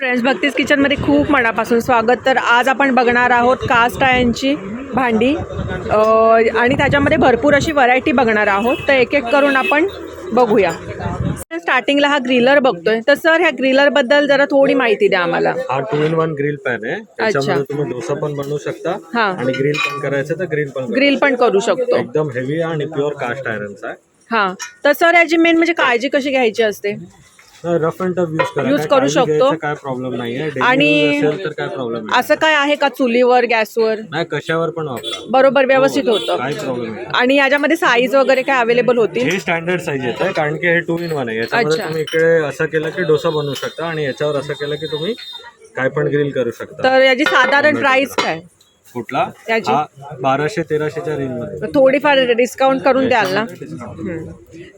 Friends भक्तीज किचनमध्ये खूप मनापासून स्वागत. तर आज आपण बघणार आहोत कास्ट आयनची भांडी. आणि त्याच्यामध्ये भरपूर अशी व्हरायटी बघणार आहोत. तर एक एक करून आपण बघूया. स्टार्टिंगला हा ग्रिलर बघतोय. तर सर ह्या ग्रिलरबद्दल जरा थोडी माहिती द्या आम्हाला. हा two in one grill pan आहे. त्याच्यामध्ये तुम्ही डोसा पण बनवू शकता हा. आणि ग्रिल पण करायचं तर ग्रिल पण करू ग्रिल पण करू शकतो. एकदम हेवी आणि प्युअर कास्ट आयरनचा हां. तर सर याची मेन म्हणजे काळजी कशी घ्यायची असते? रफ अँड टफ यूज करा. काय करू शकतो. काय प्रॉब्लेम Daily आणि- काय प्रॉब्लेम नाही असं काय आहे का चुलीवर गॅसवर? नाही कशावर पण वापरा. बरोबर व्यवस्थित होतं. काय प्रॉब्लेम नाही आणि याच्यामध्ये साईज वगैरे काय अवेलेबल होतील? हे स्टँडर्ड साईज येत आहे कारण की हे टू इन वन आहे. याच्यामध्ये. तुम्ही इकडे असं केलं की डोसा बनवू शकता आणि याच्यावर असं केलं की तुम्ही काय पण ग्रिल करू शकता. तर याची साधारण प्राइस काय? कुठला? याची? हा बाराशे तेराशेच्या रेंजमध्ये. थोडीफार डिस्काउंट करून द्याल ना? हम्म.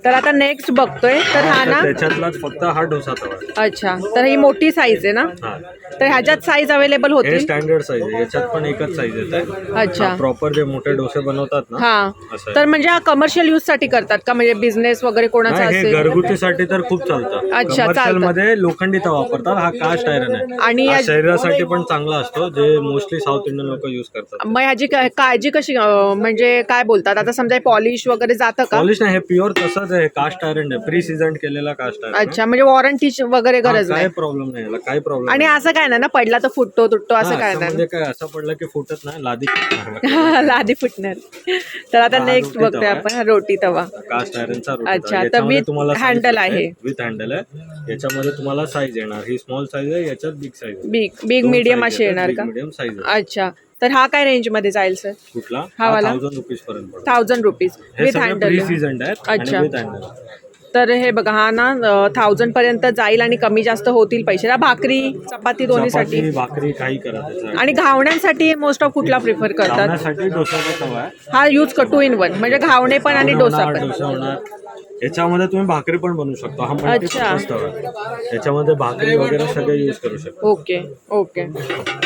तर आता नेक्स्ट बघतोय. तर हा ना? त्याच्यातलाच फक्त हा डोसा तवा. आहे. अच्छा. तर ही मोठी साईज आहे ना? हा. तर ह्याच्यात साईज अवेलेबल हे होतील स्टँडर्ड साईज आहे. याच्यात पण एकच साईज येत आहे. अच्छा. प्रॉपर जे मोठे डोसे बनवतात ना हा. असं तर म्हणजे हा कमर्शियल यूजसाठी करतात का? म्हणजे बिझनेस वगैरे कोणाचा नाही, हे असेल? घरगुतीसाठी तर खूप चालतं. अच्छा, चालतं. मध्ये लोखंडी तवा वापरतात. हा कास्ट आयरन आहे. आणि हा या- शरीरासाठी पण चांगला असतो. जे मोस्टली साऊथ इंडियन लोक युज करतात मग ह्याची काय- काळजी कशी अं, म्हणजे काय बोलतात? आता समजा पॉलिश वगैरे जातं का? पॉलिश नाही हे प्युअर तसंच आहे कास्ट आयरन आहे. प्री सीझन केलेला कास्ट आयरन अच्छा म्हणजे वॉरंटी वगैरे गरज काय नाही प्रॉब्लेम नाही याला काय प्रॉब्लेम आणि असं काय नाही ना पडला तर फुटतो तुटतो असं काय नाही. म्हणजे काय असं पडलं की फुटत नाही लादी लादी फुटणार. तर आता नेक्स्ट रोटी बघतोय तवा आपण हा रोटी तवा. कास्ट आयरनचा अच्छा, तर with handle आहे. विथ हँडल आहे. याच्यामध्ये तुम्हाला साईज येणार. ही स्मॉल साईज आहे याच्यात big size big big medium असे येणार का? मीडियम साईज अच्छा. तर हा काय रेंजमध्ये जाईल सर कुठला? हा वाला? थाउजंड रुपीज पर्यंत पडतो. थाउजंड रुपीज हे विथ सगळे हँडल आहेत आणि अच्छा. तर हे बघा हा ना थाउजंड पर्यंत जाईल आणि कमी जास्त होतील पैसे. हा भाकरी चपाती दोन्हीसाठी. चपाती भाकरी काही करा त्याचा आणि घावण्यांसाठी मोस्ट ऑफ कुठला प्रिफर करतात? आहे? हा यूज टू इन वन म्हणजे घावणे पण आणि डोसा होणार, पण. डोसा होणार. याच्यामध्ये तुम्ही भाकरी पण बनवू शकता. हा अच्छा. तवा आहे. याच्यामध्ये भाकरी वगैरे सगळे यूज करू शकतो. Okay okay.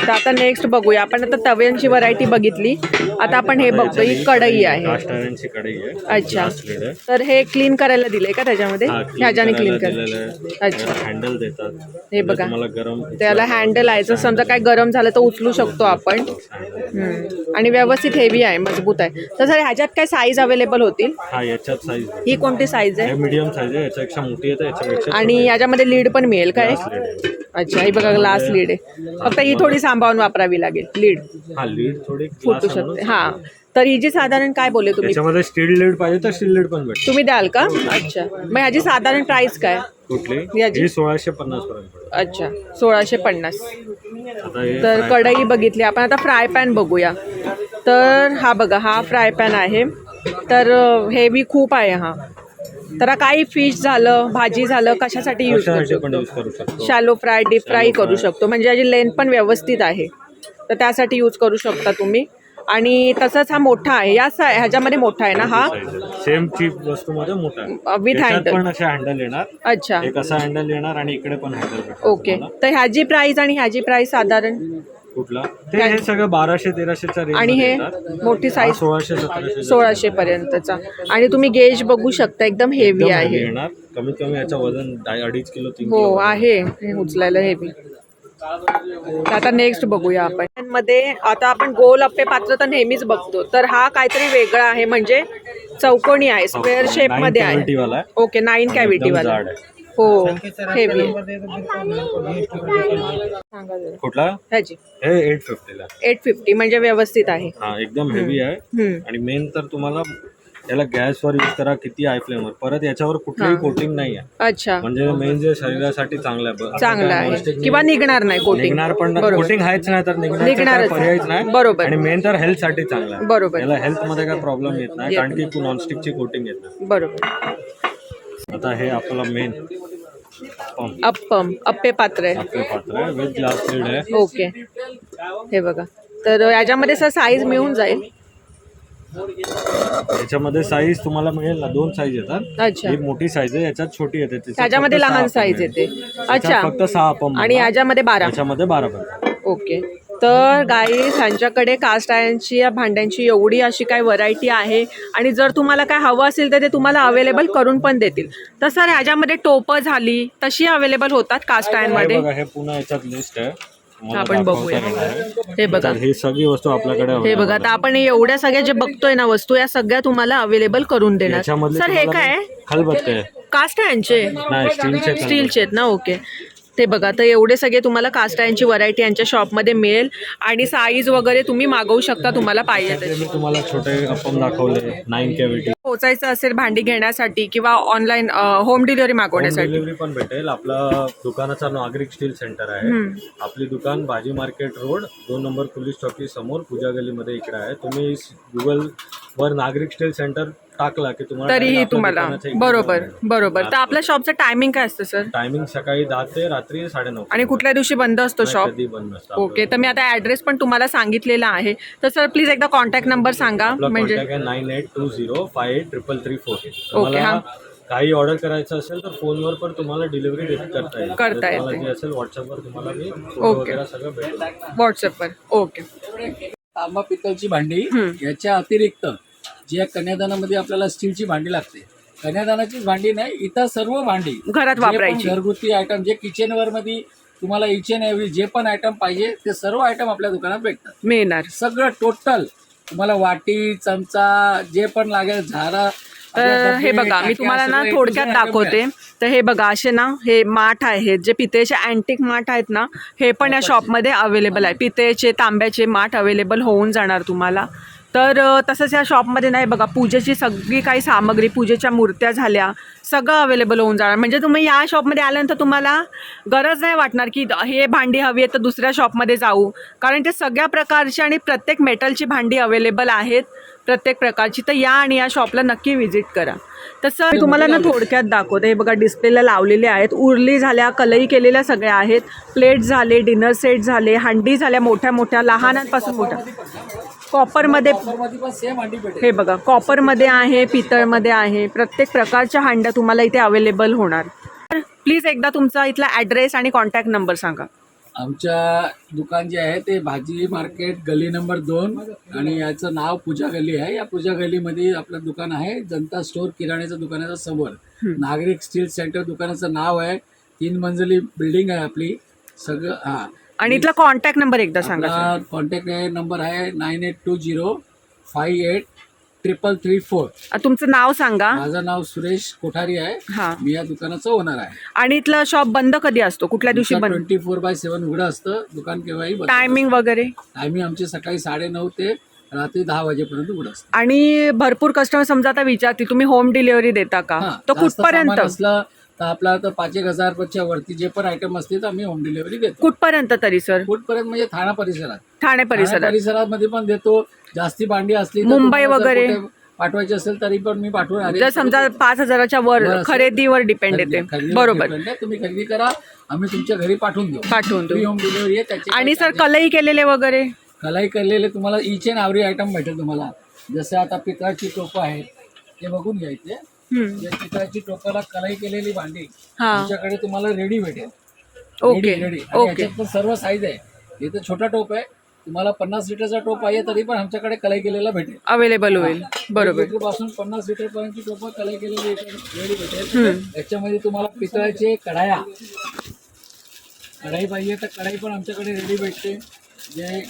तर आता नेक्स्ट बघूया. आपण आता तव्यांची व्हरायटी बघितली. आता आपण हे बघतो ही कढई आहे. कास्ट आयरनची कढई आहे. अच्छा. Glass lid आहे. तर हे क्लीन करायला दिलंय का त्याच्यामध्ये? हा, clean ह्याच्याने क्लीन करायला कर. दिलेलं आहे. अच्छा. हँडल देतात. हे बघा. तुम्हाला गरम त्याला हँडल आहे. जर समजा काय गरम झालं तर उचलू शकतो आपण. हम्म. आणि व्यवस्थित हेवी आहे मजबूत आहे. तर सर ह्याच्यात काय साईज अवेलेबल होतील? हा याच्यात साईज ही कोणती साईज आहे? हे मीडियम साईज आहे याच्यापेक्षा मोठी येते याच्यापेक्षा आणि याच्यामध्ये लीड पण मिळेल काय आहे. अच्छा ही बघा ग्लास लीड आहे. फक्त ही थोडी सांभाळून वापरावी लागेल लीड हा लीड थोडी फुटू शकते. हा. तर ही जी साधारण काय बोलले तुम्ही? याच्यामध्ये स्टील लीड पाहिजे तर स्टील लीड पण भेटते. तुम्ही द्याल का? अच्छा. मग ह्याची साधारण प्राइस काय? कुठली? याची? ही सोळाशे पन्नास पर्यंत पडेल. अच्छा सोळाशे पन्नास. आता हे तर fry- कढई बघितली. आपण आता फ्राय पॅन बघूया. तर हा बघा हा फ्राय पॅन आहे. तर हेवी खूप आहे हा. तर काही फिश झालं भाजी झालं कशासाठी यूज करू शकतो? शॅलो फ्राय डीप फ्राय करू. शकतो. म्हणजे याची लेंथ पण व्यवस्थित आहे. तर त्यासाठी यूज करू शकता तुम्ही. आणि तसंच हा मोठा आहे. या सा- ह्याच्यामध्ये मोठा आहे ना हा? सेम चीप वस्तू मध्ये मोठा आहे. हँडल पण असे हँडल येणार. अच्छा. एक असा हँडल येणार आणि इकडे पण हँडल ओके तर ह्याची प्राइस आणि ह्याची प्राइस साधारण? कुठला ते हे सगळं बाराशे तेराशेच्या रेंज आणि हे मोठी साईज सोळाशे सतराशे सोळाशे पर्यंतचा. आणि तुम्ही गेज बघू शकता एकदम हेवी आहे. येणार. कमीत कमी याचं वजन अडीच किलो तीन हो किलो. आहे. हे उचलायला हेवी आता नेक्स्ट बघूया आपण. मध्ये आता आपण गोल अप्पे पात्र तर नेहमीच बघतो. तर हा काहीतरी वेगळा आहे. म्हणजे चौकोनी आहे. स्क्वेअर शेपमध्ये आहे. वाला आहे. ओके नाईन कॅव्हिटी एकदम वाला. जाड आहे. हो. हेवी. कुठला? ह्याची हे एट फिफ्टीला एट फिफ्टी म्हणजे व्यवस्थित आहे. हा एकदम हेवी आहे. आणि मेन तर तुम्हाला याला गॅसवर यूज करा किती आहे फ्लेमवर परत याच्यावर कुठलंही कोटिंग नाही आहे अच्छा. म्हणजे मेन जे शरीरासाठी चांगलं आहे. चांगलं आहे. किंवा निघणार नाही कोटिंग निघणार पण बरोबर. कोटिंग आहेच नाही तर निघणार निघणारच. पर्यायच नाही. बरोबर. आणि मेन तर हेल्थसाठी चांगलं आहे. बरोबर. याला हेल्थमध्ये काय प्रॉब्लेम येत नाही. कारण की नॉनस्टिकची कोटिंग येत नाही. बरोबर. आता हे आपला मेन अप्पम अप्पे पात्र. आहे पात्र ओके. हे बघा. तर याच्यामध्ये सर साईज मिळून जाईल. याच्यामध्ये साईज तुम्हाला मिळेल ना दोन साईज येतात. अच्छा. एक मोठी साईज आहे याच्यात छोटी येते. त्याच्यात त्याच्यामध्ये फक्त लहान सहा साईज येते. आहे. अच्छा. त्याच्यात फक्त सहा पंप आणि याच्यामध्ये बारा. याच्यामध्ये बारा पंप ओके. तर गाईस ह्यांच्याकडे कास्ट आयर्नची या भांड्यांची एवढी अशी काय व्हरायटी आहे. आणि जर तुम्हाला काय हवं असेल तर ते तुम्हाला अवेलेबल करून पण देतील. तर सर ह्याच्यामध्ये टोपं झाली तशी अवेलेबल होतात कास्ट हे आयर्नमध्ये बघा हे पुन्हा याच्यात लिस्ट आहे. तुम्हाला आपण बघूया. हे बघा. हे सगळी वस्तू आपल्याकडे हे बघा आहे. तर आपण एवढ्या सगळ्या जे बघतोय ना वस्तू या सगळ्या तुम्हाला अवेलेबल करून देणार. सर हे काय. कास्ट नाही स्टीलचे स्टीलचे आहेत ना ओके ते बघा तर एवढे सगळे तुम्हाला कास्ट आयर्नची व्हरायटी यांच्या शॉपमध्ये मिळेल आणि साईज वगैरे तुम्ही मागवू शकता तुम्हाला पाहिजे मी तुम्हाला छोटे दाखवले नाईन कॅव्हिटी पोचायचं असेल भांडी घेण्यासाठी किंवा ऑनलाईन होम डिलिव्हरी मागवण्यासाठी. डिलिव्हरी पण भेटेल. आपलं दुकानाचं नागरिक स्टील सेंटर आहे. आपली दुकान भाजी मार्केट रोड दोन नंबर पोलीस चौकी समोर पूजा गलीमध्ये इकडे आहे. तुम्ही गुगल वर नागरिक स्टील सेंटर टाकला की तुम्हाला तरीही आपल्या तुम्हाला. दुकानाचं एक बरोबर. बरोबर. तर आपल्या शॉपचं टायमिंग काय असतं सर टायमिंग सकाळी दहा ते रात्री साडेनऊ आणि कुठल्या दिवशी बंद असतो शॉप कधी बंद नसतं ओके तर मी आता ॲड्रेस पण तुम्हाला सांगितलेला आहे. तर सर प्लीज एकदा कॉन्टॅक्ट नंबर सांगा. आपला म्हणजे कॉन्टॅक्ट आहे nine eight two zero five eight triple three four हा. तुम्हाला काही ऑर्डर करायचं असेल तर फोनवर पण तुम्हाला डिलिव्हरी करता येईल. करता तर तुम्हाला येते. जे असेल व्हॉट्सअपवर तुम्हाला मी फोटो वगैरे सगळं भेटेल. व्हॉट्सअपवर ओके तांबा पितळची भांडी. याच्या अतिरिक्त जी या कन्यादानामध्ये आपल्याला स्टीलची भांडी लागते. कन्यादानाचीच भांडी नाही इतर सर्व भांडी. घरात जे पण वापरायची. घरगुती आयटम जे किचनवर मध्ये तुम्हाला इच अँड एव्हरी जे पण आयटम पाहिजे ते सर्व आयटम आपल्या दुकानात भेटतात. मिळणार. सगळं टोटल तुम्हाला वाटी चमचा जे पण लागेल झारा तर हे बघा मी तुम्हाला ना थोडक्यात दाखवते. तर हे बघा असे ना हे माठ आहेत जे पितेचे अँटिक माठ आहेत ना हे पण या शॉपमध्ये अवेलेबल आहे. पितेचे तांब्याचे माठ अवेलेबल होऊन जाणार तुम्हाला. तर तसंच या शॉपमध्ये नाही बघा पूजेची सगळी काही सामग्री पूजेच्या मूर्त्या झाल्या सगळं अवेलेबल होऊन जाणार. म्हणजे तुम्ही या शॉपमध्ये आल्यानंतर तुम्हाला गरज नाही वाटणार की हे भांडी हवी आहे तर दुसऱ्या शॉपमध्ये जाऊ. कारण ते सगळ्या प्रकारची आणि प्रत्येक मेटलची भांडी अवेलेबल आहेत प्रत्येक प्रकारची. तर या आणि या शॉपला नक्की व्हिजिट करा. तसं मी तुम्हाला ना थोडक्यात दाखवते. हे बघा डिस्प्लेला लावलेले आहेत. उरली झाल्या कलई केलेल्या सगळ्या आहेत. प्लेट झाले डिनर सेट झाले हंडी झाल्या मोठ्या मोठ्या लहानांपासून मोठ्या. कॉपरमध्ये मध्ये पण सेम भांडी भेटेल. हे बघा कॉपरमध्ये आहे पितळमध्ये आहे प्रत्येक प्रकारच्या हांड्या तुम्हाला इथे अवेलेबल होणार. तर प्लीज एकदा तुमचा इथला ॲड्रेस आणि कॉन्टॅक्ट नंबर सांगा. आमच्या दुकान जे आहे ते भाजी मार्केट गली नंबर दोन आणि याचं नाव पूजा गली आहे. या पूजा गलीमध्ये आपलं दुकान आहे जनता स्टोअर किराण्याचं दुकानाच्या समोर. नागरिक स्टील सेंटर दुकानाचं नाव आहे. तीन मंजली बिल्डिंग आहे आपली. सगळं हा. आणि इथला कॉन्टॅक्ट नंबर एकदा सांगा कॉन्टॅक्ट आहे नंबर आहे nine eight two zero five eight triple three four तुमचं नाव सांगा. माझं नाव सुरेश कोठारी आहे. हां. मी या दुकानाचं ओनर आहे. आणि इथलं शॉप बंद कधी असतो? कुठल्या दिवशी बंद? ट्वेंटी फोर बाय सेवन उघडं असतं. दुकान केव्हाही बंद टायमिंग वगैरे? टायमिंग आमचे सकाळी साडेनऊ ते रात्री दहा वाजेपर्यंत उघडं असतं. आणि भरपूर कस्टमर समजा आता विचारतील तुम्ही होम डिलिव्हरी देता का? हां, जास्त कुठपर्यंत? सामान असलं तर आपला तर पाच एक हजारच्या वरती जे पण आयटम असतील तर आम्ही होम डिलिव्हरी देतो कुठपर्यंत तरी सर कुठपर्यंत म्हणजे ठाणा परिसरात ठाणे ठाणा परिसरात परिसरामध्ये पण देतो जास्ती भांडी असली तर मुंबई तुम्हाला जर वगैरे? कुठे पाठवायची असेल तरी पण मी पाठवून जर समजा. पाच हजाराच्या वर. खरेदीवर डिपेंड येते बरोबर. तुम्ही खरेदी करा आम्ही तुमच्या घरी पाठवून देऊ पाठवून देऊ. फ्री होम डिलिव्हरी आहे त्याची आणि सर कलई केलेले वगैरे कलाई केलेले तुम्हाला इच अँड आवरी आयटम भेटेल तुम्हाला जसं आता पितळाची टोपं आहेत ते बघून घ्यायचे. या पितळाची टोपाला कलाई केलेली भांडी आमच्याकडे तुम्हाला रेडी भेटेल. ओके रेडी ओके पण सर्व साईज आहे. इथं छोटा टोप आहे. तुम्हाला पन्नास लिटरचा टोप पाहिजे तरी पण आमच्याकडे कलाई केलेला भेटेल. अवेलेबल होईल. बरोबर. पासून पन्नास लिटर पर्यंतची टोप कलाई केलेली रेडी भेटेल. याच्यामध्ये तुम्हाला पितळाचे कढाया. कढाई पाहिजे तर कढाई पण आमच्याकडे रेडी भेटते. जे